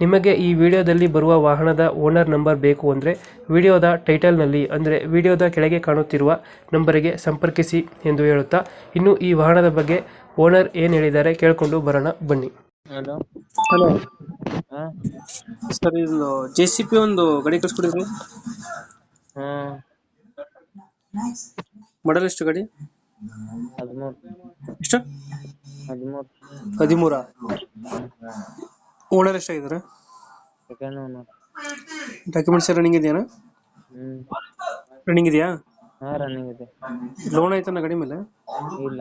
ನಿಮಗೆ ಈ ವಿಡಿಯೋದಲ್ಲಿ ಬರುವ ವಾಹನದ ಓನರ್ ನಂಬರ್ ಬೇಕು ಅಂದರೆ ವಿಡಿಯೋದ ಟೈಟಲ್ನಲ್ಲಿ ಅಂದರೆ ವಿಡಿಯೋದ ಕೆಳಗೆ ಕಾಣುತ್ತಿರುವ ನಂಬರಿಗೆ ಸಂಪರ್ಕಿಸಿ ಎಂದು ಹೇಳುತ್ತಾ ಇನ್ನು ಈ ವಾಹನದ ಬಗ್ಗೆ ಓನರ್ ಏನು ಹೇಳಿದ್ದಾರೆ ಕೇಳಿಕೊಂಡು ಬರೋಣ ಬನ್ನಿ. ಹಲೋ. ಹಲೋ. ಹಾ. ಸರ್ ಇದು ಜೆ ಸಿ ಪಿ ಒಂದು ಗಡಿ ಕಳಿಸ್ಕೊಡಿದ್ರಿ? ಹಾ. ಮಾಡಲ್ ಎಷ್ಟು ಗಾಡಿ? ಹದಿಮೂರು. ಎಷ್ಟು? ಹದಿಮೂರು. ಹದಿಮೂರ? ಓನರ್ ಎಷ್ಟಾಗಿದ್ದಾರೆ ಸೆಕೆಂಡ್ ಓನರ್ ಡಾಕ್ಯುಮೆಂಟ್ಸ್ ರನ್ನಿಂಗ್ ಇದೆಯಾ ಹ್ಮ್. ರನ್ನಿಂಗ್ ಇದೆಯಾ? ಹಾ ರನ್ನಿಂಗ್ ಇದೆ. ಲೋನ್ ಆಯ್ತಾನ ಗಾಡಿ ಮೇಲೆ? ಇಲ್ಲ.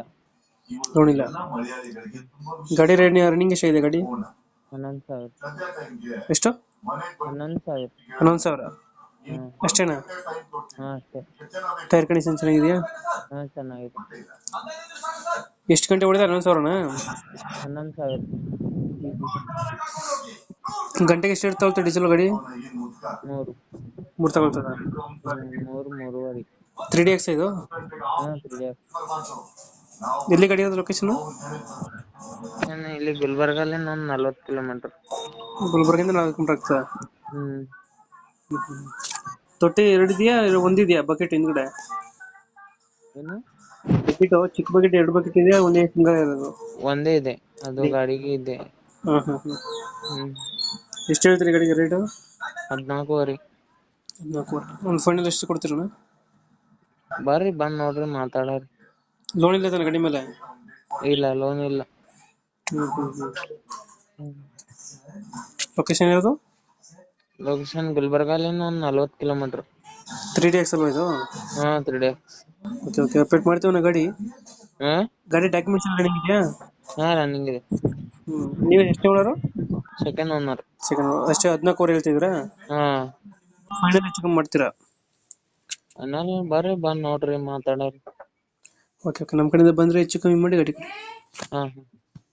ಲೋನ್ ಇಲ್ಲ. ಗಾಡಿ ರನ್ನಿಂಗ್ ರನ್ನಿಂಗ್ ಎಷ್ಟಾಗಿದೆ ಗಾಡಿ? ಹನ್ನೊಂದು ಸಾವಿರ. ಎಷ್ಟು? ಹನ್ನೊಂದು ಸಾವಿರ. ಹನ್ನೊಂದು ಸಾವಿರ. ಅಷ್ಟೇನಾ ಹಾ ಅಷ್ಟೇ. ಟೈರ್ ಕಂಡೀಷನ್ ಚೆನ್ನಾಗಿದೆಯಾ? ಹಾ ಚೆನ್ನಾಗಿದೆ. ಎಷ್ಟು ಗಂಟೆ ಹೊಡೆದ ಹನ್ನೊಂದು ಸಾವಿರನಾ? ಹನ್ನೊಂದು ಸಾವಿರ. ಗಂಟೆಗೆ ಎಷ್ಟು ತಗೊಳ್ತಾ ಡೀಸೆಲ್ ಗಾಡಿ? ಮೂರು. ಮೂರು ತಗೊಳ್ತದ? ಮೂರು ಮೂರುವರೆ. ತ್ರೀ ಡಿ ಎಕ್ಸ್ ಇದು? ಹಾ ತ್ರೀ ಎಲ್ಲಿ ಗಾಡಿ ಇರೋದು ಲೊಕೇಶನ್ ಇಲ್ಲಿ ಗುಲ್ಬರ್ಗಲ್ಲಿ ಒಂದು ನಲ್ವತ್ತು ಕಿಲೋಮೀಟರ್ ಗುಲ್ಬರ್ಗಿಂದ ನಾಲ್ಕು ಕಿಲೋಮೀಟರ್ ಆಗ್ತದೆ? ಹ್ಮ್. ತೊಟ್ಟಿ ಎರಡು ಇದೆಯಾ ಒಂದಿದೆಯಾ ಬಕೆಟ್ ಹಿಂದ್ಗಡೆ? ಏನು? ಬಕೆಟ್ ಚಿಕ್ಕ ಬಕೆಟ್ ಎರಡು ಬಕೆಟ್ ಇದೆಯಾ ಒಂದೇ ಸಿಂಗಲ್ ಇರೋದು? ಒಂದೇ ಇದೆ. ಅದು ಗಾಡಿಗೆ ಇದೆ. ಹಾಂ ಹಾಂ ಹಾಂ ಹ್ಮ್. ಎಷ್ಟು ಹೇಳ್ತೀರಿ ಗಾಡಿಗೆ ರೇಟು ಹದಿನಾಲ್ಕೂವರೆ. ಹದಿನಾಲ್ಕು ಒಂದು ಫೈನಲ್ ಎಷ್ಟು ಕೊಡ್ತೀರಣ್ಣ ಬರ್ರಿ ಬಂದ್ ನೋಡ್ರಿ ಮಾತಾಡೋರಿ. ಲೋನ್ ಇಲ್ಲ ತಾನೆ ಗಾಡಿ ಮೇಲೆ? ಇಲ್ಲ ಲೋನ್ ಇಲ್ಲ. ಲೊಕೇಶನ್ ಇರೋದು ಲೊಕೇಶನ್ ಗುಲ್ಬರ್ಗಾಲಿಂದ ಒಂದ್ ನಲ್ವತ್ತು ಕಿಲೋಮೀಟರ್ ತ್ರೀ ಡಿ ಎಕ್ಸ್ ಅಲ್ವಾ ಇದು? ಹಾ three day okay okay update ಮಾಡ್ತೀವಿ ನಾ ಗಾಡಿ. ಹಾ ಗಾಡಿ ಡಾಕ್ಯುಮೆಂಟ್ಸ್ ಎಲ್ಲ ರನ್ನಿಂಗ್ ಇದೆಯಾ? ಹಾ ರನ್ನಿಂಗ್ ಇದೆ. ಹ್ಞೂ ನೀವು ಎಷ್ಟು ಓನರು? ಸೆಕೆಂಡ್ ಓನರ್ ಸೆಕೆಂಡ್ ಅಷ್ಟೇ ಹದಿನಾಲ್ಕುವರೆ ಹೇಳ್ತಿದ್ದೀರಾ? ಹಾ. ಫೈನಲ್ ಹೆಚ್ಚು ಕಮ್ಮಿ ಮಾಡ್ತೀರಾ? ಅನ್ನಲ್ಲ ಬರ್ರಿ ಬಂದ್ ನೋಡ್ರಿ ಮಾತಾಡೋರಿ. ಓಕೆ ಓಕೆ ನಮ್ಮ ಕಡೆಯಿಂದ ಬಂದ್ರೆ ಹೆಚ್ಚು ಕಮ್ಮಿ ಮಾಡಿ ಗಾಡಿ ಕೊಡಿ. ಹಾ ಹಾ.